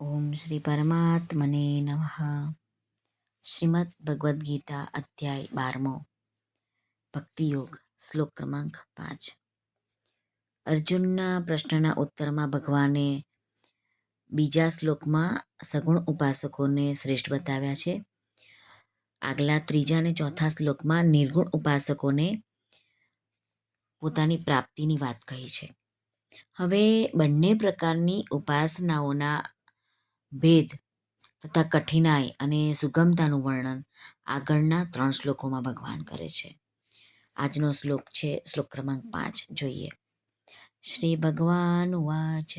ઓમ શ્રી પરમાત્મને નમઃ શ્રીમદ ભગવદ્ ગીતા અધ્યાય બારમો ભક્તિયોગ શ્લોક ક્રમાંક પાંચ અર્જુનના પ્રશ્નના ઉત્તરમાં ભગવાને બીજા શ્લોકમાં સગુણ ઉપાસકોને શ્રેષ્ઠ બતાવ્યા છે. આગલા ત્રીજા અને ચોથા શ્લોકમાં નિર્ગુણ ઉપાસકોને પોતાની પ્રાપ્તિની વાત કહી છે. હવે બંને પ્રકારની ઉપાસનાઓના ભેદ તથા કઠિનાઈ અને સુગમતાનું વર્ણન આગળના ત્રણ શ્લોકોમાં ભગવાન કરે છે. આજનો શ્લોક છે, શ્લોક ક્રમાંક પાંચ. જોઈએ. શ્રી ભગવાન વાચ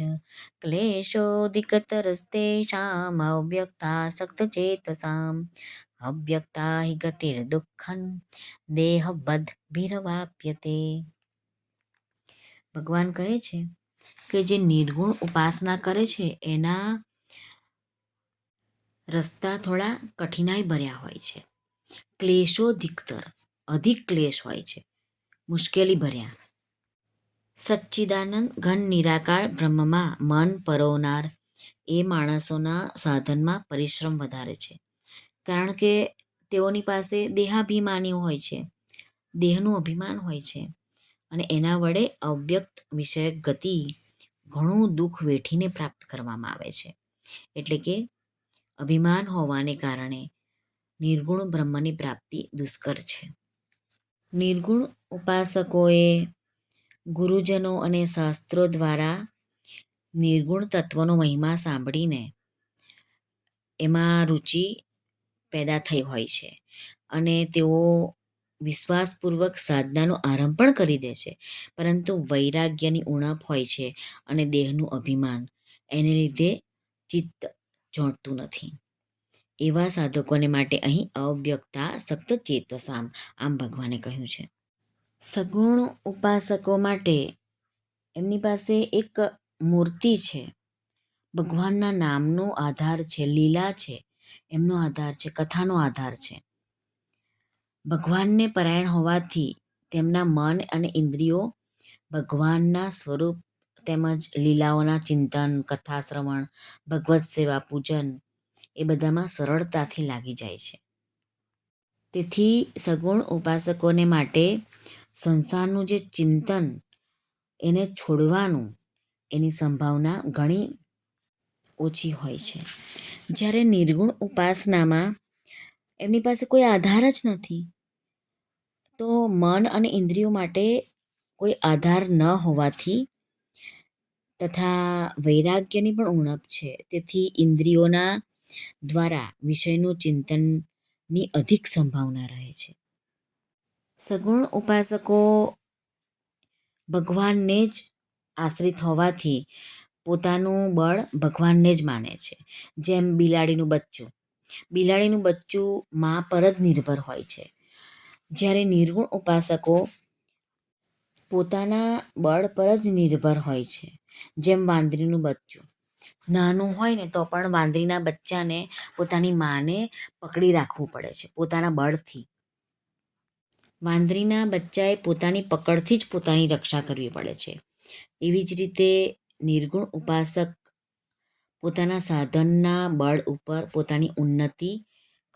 ક્લેશોધિકતરસ્તેષામ અવ્યક્તાસક્ત ચેતસામ અવ્યક્તા હિ ગતિર દુઃખન દેહબદ્ધ ભીરવાપ્યતે. ભગવાન કહે છે કે જે નિર્ગુણ ઉપાસના કરે છે, એના રસ્તા થોડા કઠિનાઈ ભર્યા હોય છે. ક્લેશોધિકતર અધિક ક્લેશ હોય છે. મુશ્કેલી ભર્યા. સચ્ચિદાનંદ ઘન નિરાકાર બ્રહ્મમાં મન પરોવનાર, એ માણસોના સાધનમાં પરિશ્રમ વધારે છે. કારણ કે તેઓની પાસે દેહાભિમાની હોય છે, દેહનું અભિમાન હોય છે અને એના વડે અવ્યક્ત વિષયક ગતિ ઘણું દુઃખ વેઠીને પ્રાપ્ત કરવામાં આવે છે. એટલે કે અભિમાન હોવાને કારણે નિર્ગુણ બ્રહ્મની પ્રાપ્તિ દુષ્કર છે. નિર્ગુણ ઉપાસકોએ ગુરુજનો અને શાસ્ત્રો દ્વારા નિર્ગુણ તત્વનો મહિમા સાંભળીને એમાં રુચિ પેદા થઈ હોય છે અને તેઓ વિશ્વાસપૂર્વક સાધનાનો આરંભ પણ કરી દે છે. પરંતુ વૈરાગ્યની ઉણપ હોય છે અને દેહનું અભિમાન. એને લીધે ચિત્ત જોડતું નથી. એવા સાધકોને માટે અહીં અવ્યક્તા સક્ત ચેતસામ, આમ ભગવાને કહ્યું છે. સગુણ ઉપાસકો માટે એમની પાસે એક મૂર્તિ છે. ભગવાનના નામનો આધાર છે, લીલા છે. એમનો આધાર છે, કથાનો આધાર છે. ભગવાનને પરાયણ હોવાથી તેમના મન અને ઇન્દ્રિયો ભગવાનના સ્વરૂપ તેમજ લીલાઓના ચિંતન કથા શ્રવણ ભગવત સેવા, પૂજન એ બધામાં સરળતાથી લાગી જાય છે. તેથી સગુણ ઉપાસકોને માટે સંસારનું જે ચિંતન એને છોડવાનું એની સંભાવના ઘણી ઓછી હોય છે. જ્યારે નિર્ગુણ ઉપાસનામાં એમની પાસે કોઈ આધાર જ નથી, તો મન અને ઇન્દ્રિયો માટે કોઈ આધાર ન હોવાથી તથા વૈરાગ્યની પણ ઉણપ છે. તેથી ઇન્દ્રિયોના દ્વારા વિષયનું ચિંતનની અધિક સંભાવના રહે છે. સગુણ ઉપાસકો ભગવાનને જ આશ્રિત હોવાથી પોતાનું બળ ભગવાનને જ માને છે. જેમ બિલાડીનું બચ્ચું. બિલાડીનું બચ્ચું મા પર જ નિર્ભર હોય છે. જ્યારે નિર્ગુણ ઉપાસકો પોતાના બળ પર જ નિર્ભર હોય છે. જેમ વાંદરીનું બચ્ચું. નાનું હોય ને તો પણ વાંદરીના બચ્ચાને પોતાની માને પકડી રાખવું પડે છે, પોતાના બળથી. વાંદરીના બચ્ચાએ પોતાની પકડથી જ પોતાની રક્ષા કરવી પડે છે. એવી જ રીતે નિર્ગુણ ઉપાસક પોતાના સાધનના બળ ઉપર પોતાની ઉન્નતિ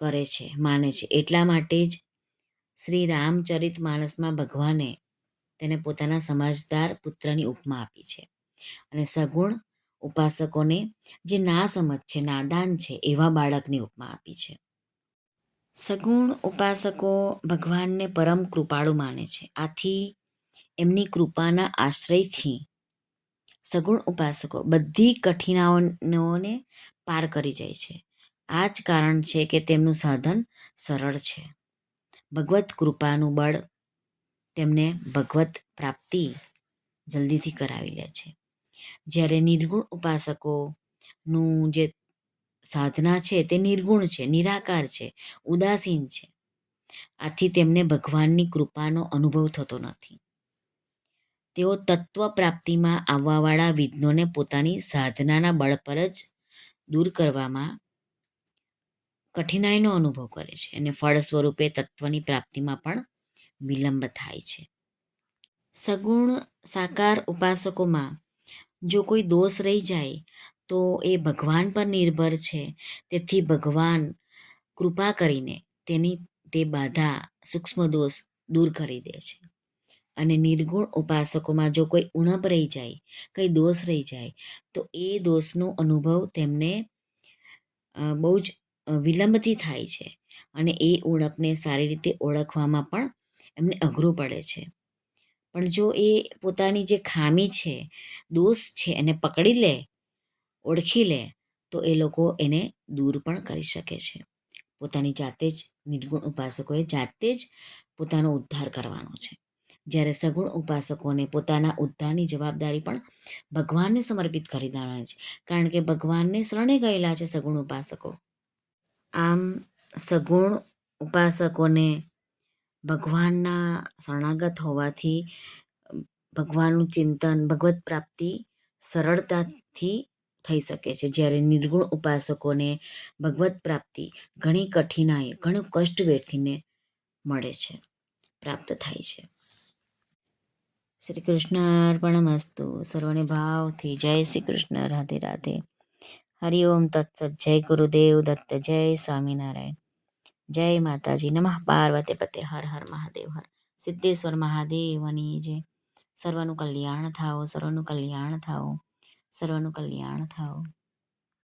કરે છે, માને છે. એટલા માટે જ શ્રી રામચરિત માનસમાં ભગવાને તેને પોતાના સમજદાર પુત્રની ઉપમા આપી છે. અને સગુણ ઉપાસકોને જે ના સમજ છે, નાદાન છે, એવા બાળકની ઉપમા આપી છે. સગુણ ઉપાસકો ભગવાનને પરમ કૃપાળુ માને છે. આથી એમની કૃપાના આશ્રયથી સગુણ ઉપાસકો બધી કઠિનાઓને પાર કરી જાય છે. આ જ કારણ છે કે તેમનું સાધન સરળ છે. ભગવત કૃપાનું બળ તેમને ભગવત પ્રાપ્તિ જલ્દીથી કરાવી લે છે. જ્યારે નિર્ગુણ ઉપાસકોનું જે સાધના છે તે નિર્ગુણ છે, નિરાકાર છે, ઉદાસીન છે, આથી તેમને ભગવાનની કૃપાનો અનુભવ થતો નથી. તેઓ તત્વ પ્રાપ્તિમાં આવવાવાળા વિઘ્નોને પોતાની સાધનાના બળ પર જ દૂર કરવામાં કઠિનાઈનો અનુભવ કરે છે અને ફળ સ્વરૂપે તત્વની પ્રાપ્તિમાં પણ વિલંબ થાય છે. સગુણ સાકાર ઉપાસકોમાં જો કોઈ દોષ રહી જાય, તો એ ભગવાન પર નિર્ભર છે. તેથી ભગવાન કૃપા કરીને તેની તે બાધા, સૂક્ષ્મ દોષ દૂર કરી દે છે. અને નિર્ગુણ ઉપાસકોમાં જો કોઈ ઉણપ રહી જાય, કંઈ દોષ રહી જાય, તો એ દોષનો અનુભવ તેમને બહુ જ વિલંબથી થાય છે. અને એ ઉણપને સારી રીતે ઓળખવામાં પણ એમને અઘરું પડે છે. પણ જો એ પોતાની જે ખામી છે, દોષ છે એને પકડી લે, ઓળખી લે, તો એ લોકો એને દૂર પણ કરી શકે છે. પોતાની જાતે જ નિર્ગુણ ઉપાસકોએ જાતે જ પોતાનો ઉદ્ધાર કરવાનો છે. જ્યારે સગુણ ઉપાસકોને પોતાના ઉદ્ધારની જવાબદારી પણ ભગવાનને સમર્પિત કરી દેવાની છે. કારણ કે ભગવાનને શરણે ગયેલા છે સગુણ ઉપાસકો. આમ સગુણ ઉપાસકોને ભગવાનના શરણાગત હોવાથી, ભગવાનનું ચિંતન, ભગવત પ્રાપ્તિ સરળતાથી થઈ શકે છે. જ્યારે નિર્ગુણ ઉપાસકોને ભગવત પ્રાપ્તિ ઘણી કઠિનાઈ, ઘણું કષ્ટ વેઠીને મળે છે, પ્રાપ્ત થાય છે. શ્રી કૃષ્ણ અર્પણમસ્તુ સર્વને ભાવથી જય શ્રી કૃષ્ણ રાધે રાધે. હરિ ઓમ તત્સત. જય ગુરુદેવ દત્ત. જય સ્વામિનારાયણ. જય માતાજી. નમઃ પાર્વતે પતે. હર હર મહાદેવ. હર. સિદ્ધેશ્વર મહાદેવની જય સર્વનું કલ્યાણ થાઓ, સર્વનું કલ્યાણ થાઓ, સર્વનું કલ્યાણ થાઓ.